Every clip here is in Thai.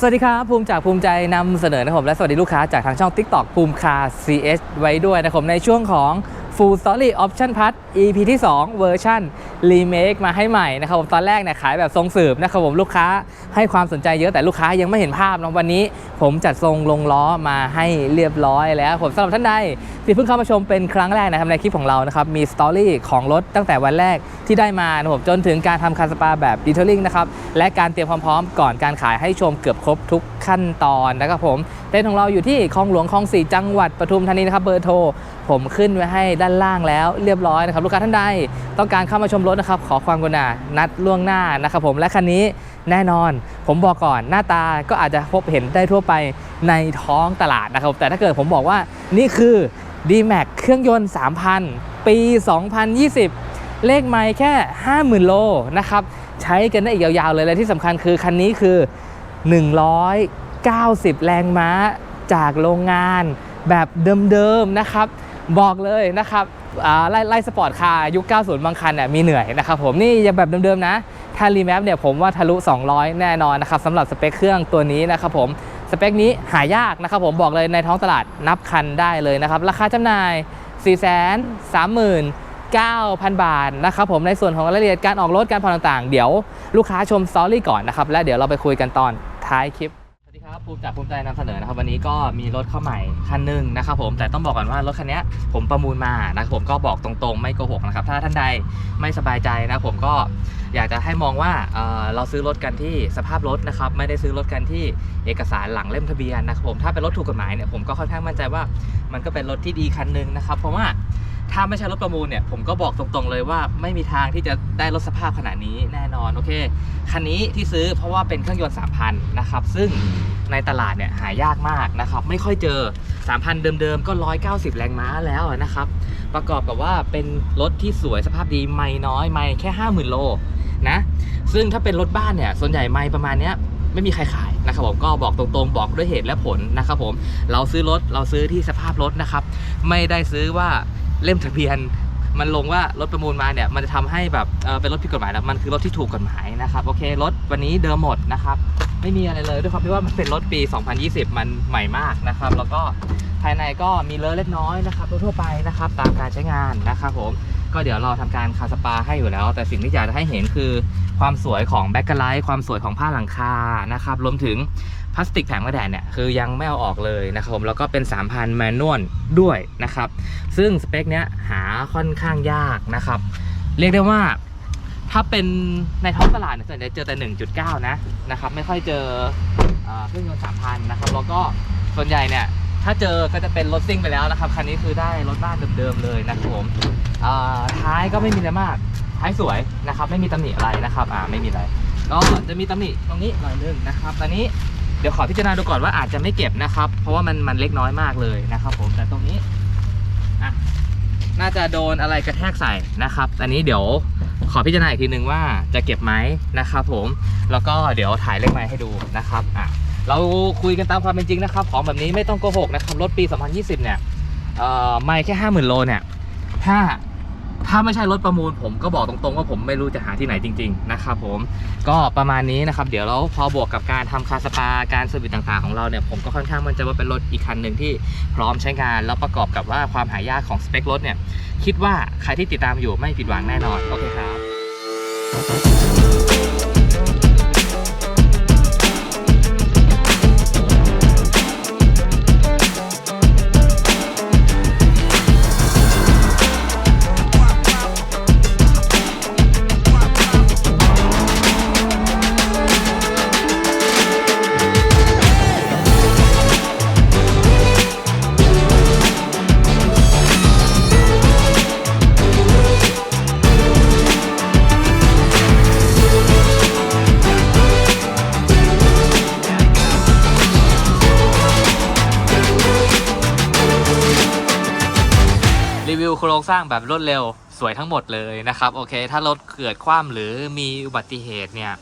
สวัสดีครับ ภูมิจากภูมิใจนำเสนอนะครับผมและสวัสดีลูกค้าจากทางช่อง TikTok ภูมิคา CS ไว้ด้วยนะครับผมในช่วงของ Full Story Option Plus EP ที่ 2 เวอร์ชัน Remake มาให้ใหม่นะครับผมตอนแรกเนี่ยขายแบบทรงสืบนะครับผมลูกค้าให้ความสนใจเยอะแต่ลูกค้ายังไม่เห็นภาพนะวันนี้ ผมจัดทรงลงล้อมาให้เรียบร้อยแล้วผมสำหรับท่านใดที่เพิ่งเข้ามาชมเป็นครั้งแรกนะครับในคลิปของเรานะครับมีสตอรี่ของรถตั้งแต่วันแรกที่ได้มานะครับผมจนถึงการทำคาร์สปาแบบดีเทลลิ่งนะครับและการเตรียมความพร้อมก่อนการขายให้ชมเกือบครบทุกขั้นตอนนะครับผมเต็นท์ของเราอยู่ที่คลองหลวงคลองสี่จังหวัดปทุมธานีนะครับเบอร์โทรผมขึ้นไว้ให้ด้านล่างแล้วเรียบร้อยนะครับลูกค้าท่านใดต้องการเข้ามาชมรถนะครับขอความกรุณานัดล่วงหน้านะครับผมและคันนี้ แน่นอน ผมบอกก่อนหน้าตาก็อาจจะพบเห็นได้ทั่วไปในท้องตลาดนะครับ แต่ถ้าเกิดผมบอกว่านี่คือ D-Max เครื่องยนต์ 3,000 ปี 2020 เลขไมล์แค่ 50,000 โลนะครับ ใช้กันได้อีกยาวๆเลยและที่สำคัญคือคันนี้คือ 190 แรงม้าจากโรงงานแบบเดิมๆนะครับ บอกเลยนะครับไล่ไล่สปอร์ตคาร์ยุค 90 บางคันเนี่ยมีเหนื่อยนะครับผมนี่ยังแบบเดิมๆนะ ถ้ารีแมปเนี่ยผมว่าทะลุ 200 แน่นอนนะครับสำหรับสเปคเครื่องตัวนี้นะครับผมสเปคนี้หายากนะครับผมบอกเลยในท้องตลาดนับคันได้เลยนะครับ ราคาจำหน่าย 4 3 9,000 บาทนะครับผมในส่วนของรายละเอียดการออกรถการผ่อนต่างๆ เดี๋ยวลูกค้าชมสตอรี่ก่อนนะครับ และเดี๋ยวเราไปคุยกันตอนท้ายคลิป ครับภูมิจากภูมิใจนำเสนอนะครับ วันนี้ก็มีรถเข้าใหม่คันหนึ่งนะครับผมแต่ต้องบอกก่อนว่ารถคันนี้ผมประมูลมานะครับผมก็บอกตรงๆ ไม่โกหกนะครับ ถ้าท่านใดไม่สบายใจนะผมก็อยากจะให้มองว่าเเราซื้อรถกันที่สภาพรถนะครับ ไม่ได้ซื้อรถกันที่เอกสารหลังเล่มทะเบียนนะครับผมถ้าเป็นรถถูกกฎหมายเนี่ยผมก็ค่อนข้างมั่นใจว่ามันก็เป็นรถที่ดีคันหนึ่งนะครับ เพราะว่า ถ้าไม่ใช่รถประมูลเนี่ยผมก็บอกตรงๆเลยว่าไม่มีทางที่จะได้รถสภาพขนาดนี้แน่นอนโอเคคันนี้ที่ซื้อเพราะว่าเป็นเครื่องยนต์3,000นะครับซึ่งในตลาดเนี่ยหายากมากนะครับไม่ค่อยเจอ 3,000 เดิมๆ ก็ 190 แรงม้าแล้วนะครับ ประกอบกับว่าเป็นรถที่สวยสภาพดีไม่น้อยไม่แค่ 50,000 โลนะซึ่งถ้าเป็นรถบ้านเนี่ยส่วนใหญ่ไม่ประมาณเนี้ยไม่มีใครขายนะครับผมก็บอกตรงๆ บอกด้วยเหตุและผลนะครับผมเราซื้อรถเราซื้อที่สภาพรถนะครับ ไม่ได้ซื้อว่า เล่มทะเบียน มันลงว่ารถประมูลมาเนี่ยมันจะทำให้แบบเเป็นรถผิดกฎหมายแล้วมันคือรถที่ถูกกฎหมายนะครับโอเครถวันนี้เดิมหมดนะครับไม่มีอะไรเลยด้วยความที่ว่ามันเป็นรถปี 2020 มันใหม่มากนะครับ แล้วก็ภายในก็มีเลอะเล็กน้อยนะครับทั่วไปนะครับตามการใช้งานนะครับผมก็เดี๋ยวเราทำการคาสปาให้อยู่แล้ว แต่สิ่งที่อยากจะให้เห็นคือความสวยของแบ็กกไลท์ความสวยของผ้าหลังคานะครับรวมถึง พลาสติกแผงกระแดดเนี่ยคือยังไม่เอาออกเลยนะครับผมแล้วก็เป็น 3,000แมนนวลด้วยนะครับ ซึ่งสเปคเนี้ยหาค่อนข้างยากนะครับ เรียกได้ว่าถ้าเป็นในท้องตลาดเนี่ยส่วนใหญ่เจอแต่ 1.9 นะนะครับ ไม่ค่อยเจอเอ่อเครื่องยนต์3,000นะครับแล้วก็ส่วนใหญ่เนี่ยถ้าเจอก็จะเป็นรถซิ่งไปแล้วนะครับคันนี้คือได้รถบ้านเดิมๆเลยนะครับผมเออท้ายก็ไม่มีอะไรมากท้ายสวยนะครับ ไม่มีตำหนิอะไรนะครับอ่าไม่มีอะไรก็จะมีตำหนิตรงนี้หน่อยนึงนะครับตอนนี้ เดี๋ยวขอพิจารณาดูก่อนว่าอาจจะไม่เก็บนะครับ เพราะว่ามันมันเล็กน้อยมากเลยนะครับ ผมแต่ตรงนี้อะน่าจะโดนอะไรกระแทกใส่นะครับ อันนี้เดี๋ยวขอพิจารณาอีกทีนึงว่าจะเก็บไหมนะครับ ผมแล้วก็เดี๋ยวถ่ายเลขไม้ให้ดูนะครับอะเราคุยกันตามความเป็นจริงนะครับ ของแบบนี้ไม่ต้องโกหกนะครับรถปี 2020 เนี่ยเอ่อไม่แค่ 50,000 โลเนี่ยถ้า ถ้าไม่ใช่รถประมูลผมก็บอกตรงๆ ว่าผมไม่รู้จะหาที่ไหนจริง ๆ นะครับผมก็ประมาณนี้นะครับ เดี๋ยวเราพอบวกกับการทำคาสปาการเซอร์วิสต่างๆของเราเนี่ยผมก็ค่อนข้างมั่นใจว่าเป็นรถอีกคันหนึ่งที่พร้อมใช้งาน แล้วประกอบกับว่าความหายากของสเปครถเนี่ยคิดว่าใครที่ติดตามอยู่ไม่ผิดหวังแน่นอนโอเคครับ รีวิวโครงสร้างแบบรวดเร็วสวยทั้งหมดเลยนะครับ โอเค ถ้ารถเกิดคว่ำหรือมีอุบัติเหตุเนี่ย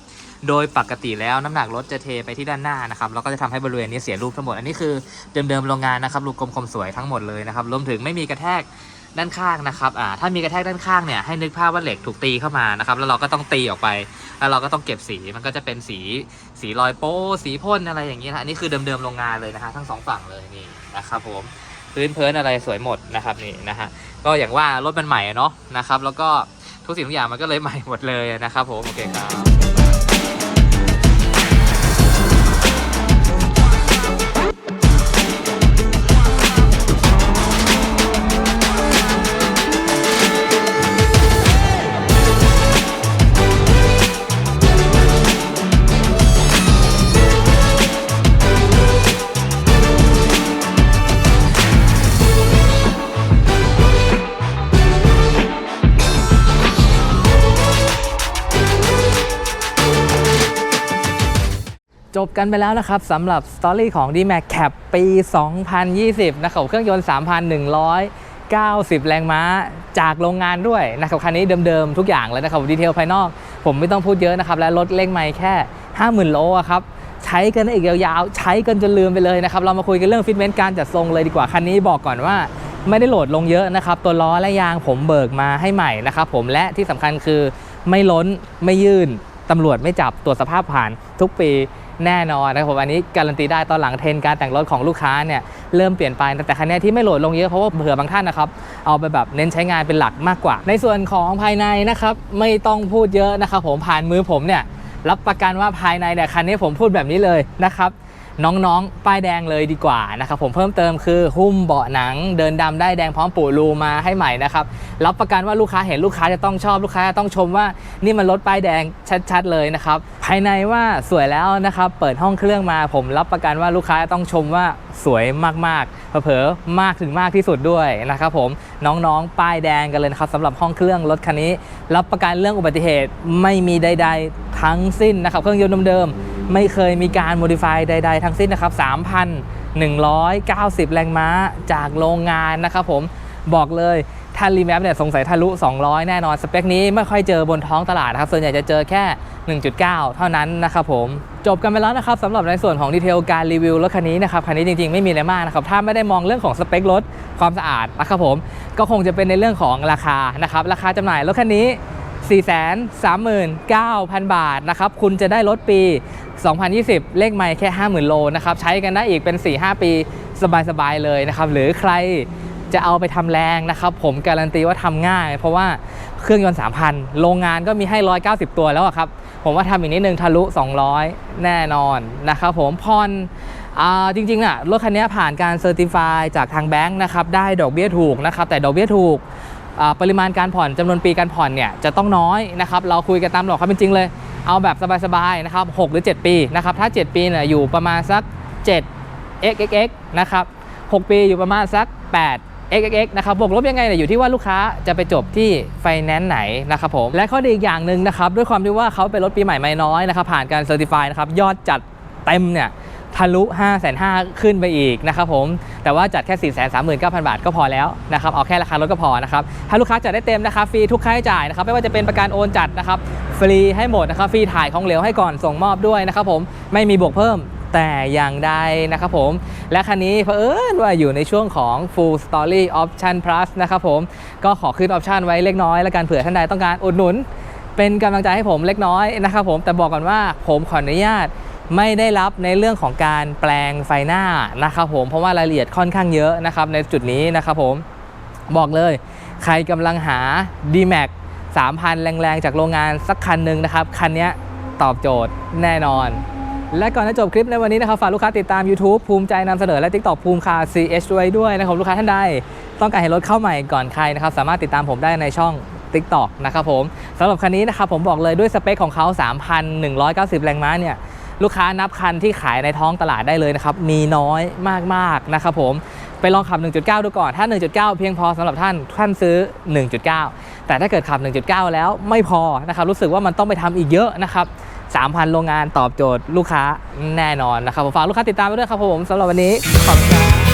โดยปกติแล้วน้ำหนักรถจะเทไปที่ด้านหน้านะครับแล้วก็จะทำให้บริเวณนี้เสียรูปทั้งหมด อันนี้คือเดิมๆโรงงานนะครับรูปกลมคมสวยทั้งหมดเลยนะครับรวมถึงไม่มีกระแทกด้านข้างนะครับอ่าถ้ามีกระแทกด้านข้างเนี่ยให้นึกภาพว่าเหล็กถูกตีเข้ามานะครับแล้วเราก็ต้องตีออกไป แล้วเราก็ต้องเก็บสีมันก็จะเป็นสีสีรอยโป้สีพ่นอะไรอย่างนี้นะอันนี้คือเดิมๆโรงงานเลยนะฮะทั้งสองฝั่งเลยนี่นะครับผม พื้นเพิ้นอะไรสวยหมดนะครับนี่นะฮะก็อย่างว่ารถมันใหม่เนาะนะครับ แล้วก็ทุกสิ่งทุกอย่างมันก็เลยใหม่หมดเลยนะครับผมโอเคครับ จบกันไปแล้วนะครับสำหรับสตอรี่ของ d m a x Cap ปี 2020 นะครับเครื่องยนต์ 3,190 แรงม้าจากโรงงานด้วยนะครับคันนี้เดิมๆ ทุกอย่างเลยนะครับ ดีเทลภายนอก ผมไม่ต้องพูดเยอะนะครับ และรถเร่งไม่แค่ 50,000 โลอะครับ ใช้กันได้อีกยาวๆ ใช้กันจนลืมไปเลยนะครับ เรามาคุยกันเรื่องฟิตเมนต์การจัดทรงเลยดีกว่าคันนี้บอกก่อนว่าไม่ได้โหลดลงเยอะนะครับ ตัวล้อและยางผมเบิกมาให้ใหม่นะครับผมและที่สำคัญคือไม่ล้นไม่ยื่นตำรวจไม่จับตรวจสภาพผ่านทุกปี แน่นอนนะครับผมอันนี้การันตีได้ตอนหลังเทรนการแต่งรถของลูกค้าเนี่ยเริ่มเปลี่ยนไปแต่คันนี้ที่ไม่โหลดลงเยอะเพราะว่าเผื่อบางท่านนะครับเอาไปแบบเน้นใช้งานเป็นหลักมากกว่า ในส่วนของภายในนะครับไม่ต้องพูดเยอะนะครับผมผ่านมือผมเนี่ยรับประกันว่าภายในเนี่ยคันนี้ผมพูดแบบนี้เลยนะครับ น้องๆ ป้ายแดงเลยดีกว่านะครับผมเพิ่มเติมคือหุ้มเบาะหนัง เดินดำได้แดงพร้อมปูรูมาให้ใหม่นะครับรับประกันว่าลูกค้าเห็นลูกค้าจะต้องชอบลูกค้าจะต้องชมว่านี่มันรถป้ายแดงชัดๆเลยนะครับภายในว่าสวยแล้วนะครับเปิดห้องเครื่องมาผมรับประกันว่าลูกค้าจะต้องชมว่าสวยมากๆเผลอๆมากถึงมากที่สุดด้วยนะครับผมน้องๆ ป้ายแดงกันเลยนะครับสำหรับห้องเครื่องรถคันนี้ รับประกันเรื่องอุบัติเหตุไม่มีใด ๆ ทั้งสิ้นนะครับเครื่องยนต์เดิมๆ ไม่เคยมีการโมดิฟายใด ๆ ทั้งสิ้นนะครับ 3,190 แรงม้าจากโรงงานนะครับผมบอกเลยถ้ารีแมปเนี่ยสงสัยทะลุ 200 แน่นอน สเปคนี้ไม่ค่อยเจอบนท้องตลาดนะครับ ส่วนใหญ่จะเจอแค่ 1.9 เท่านั้นนะครับผม จบกันไปแล้วนะครับสำหรับในส่วนของดีเทลการรีวิวรถคันนี้นะครับ คันนี้จริงๆ ไม่มีอะไรมากนะครับ ถ้าไม่ได้มองเรื่องของสเปครถ ความสะอาดนะครับผม ก็คงจะเป็นในเรื่องของราคานะครับ ราคาจำหน่ายรถคันนี้ 439,000 บาทนะครับ คุณจะได้รถปี 2020 เลขไม่แค่ 50,000 โลนะครับ ใช้กันได้อีกเป็น 4-5 ปีสบาย ๆ เลยนะครับ หรือใครจะเอาไปทำแรงนะครับ ผมการันตีว่าทำง่าย เพราะว่าเครื่องยนต์ 3,000 โรงงานก็มีให้ 190 ตัวแล้วครับ ผมว่าทำอีกนิดนึงทะลุ 200 แน่นอนนะครับผมพรจริงๆอะรถคันนี้ผ่านการเซอร์ติฟายจากทางแบงค์นะครับ ได้ดอกเบี้ยถูกนะครับ แต่ดอกเบี้ยถูก ปริมาณการผ่อนจำนวนปีการผ่อนเนี่ยจะต้องน้อยนะครับเราคุยกันตามหลักความเป็นจริงเลย เอาแบบสบายๆนะครับ6หรือ 7 ปีนะครับถ้า 7 ปีเนี่ยอยู่ประมาณสัก 7 xxx นะครับ6ปีอยู่ประมาณสัก 8 xxx นะครับบวกลบยังไงเนี่ยอยู่ที่ว่าลูกค้าจะไปจบที่ไฟแนนซ์ไหนนะครับผมและข้อดีอีกอย่างหนึ่งนะครับด้วยความที่ว่าเขาเป็นรถปีใหม่ไม่น้อยนะครับผ่านการเซอร์ติฟายนะครับยอดจัดเต็มเนี่ย ทะลุ 5 5 0 0 0ขึ้นไปอีกนะครับผมแต่ว่าจัดแค่ 4 3 9 0 0 0 บาทก็พอแล้วนะครับเอาแค่ราคารถก็พอนะครับถ้าลูกค้าจัดได้เต็มนะครับฟรีทุกค่าใช้จ่ายนะครับไม่ว่าจะเป็นประกันโอนจัดนะครับฟรีให้หมดนะครับฟรีถ่ายของเหลวให้ก่อนส่งมอบด้วยนะครับผมไม่มีบวกเพิ่มแต่อย่างใดนะครับผม และคันนี้เผอิญว่าอยู่ในช่วงของ full story option plus นะครับผม ก็ขอขึ้นออปชันไว้เล็กน้อยและการเผื่อท่านใดต้องการอุดหนุน เป็นกำลังใจให้ผมเล็กน้อยนะครับผมแต่บอกก่อนว่าผมขออนุญาต ไม่ได้รับในเรื่องของการแปลงไฟหน้านะครับผมเพราะว่ารายละเอียดค่อนข้างเยอะนะครับในจุดนี้นะครับผมบอกเลย ใครกำลังหา D-Max 3,000 แรงๆ จากโรงงานสักคันหนึ่งนะครับ คันนี้ตอบโจทย์แน่นอน และก่อนจะจบคลิปในวันนี้นะครับฝากลูกค้าติดตาม YouTube ภูมิใจนำเสนอและ TikTok ภูมิคา CH ด้วยด้วยนะครับลูกค้าท่านใด ต้องการเห็นรถเข้าใหม่ก่อนใครนะครับสามารถติดตามผมได้ในช่อง TikTok นะครับผมสำหรับคันนี้นะครับผมบอกเลยด้วยสเปคของเขา 3,190 แรงม้าเนี่ย ลูกค้านับคันที่ขายในท้องตลาดได้เลยนะครับ มีน้อยมากๆนะครับผมไปลองขับ 1.9 ดูก่อน ถ้า 1.9 เพียงพอสำหรับท่าน ท่านซื้อ 1.9 แต่ถ้าเกิดขับ 1.9 แล้วไม่พอนะครับ รู้สึกว่ามันต้องไปทำอีกเยอะนะครับ 3,000 โรงงานตอบโจทย์ลูกค้าแน่นอนนะครับผมฝากลูกค้าติดตามไปด้วยครับผมสำหรับวันนี้ ขอบคุณ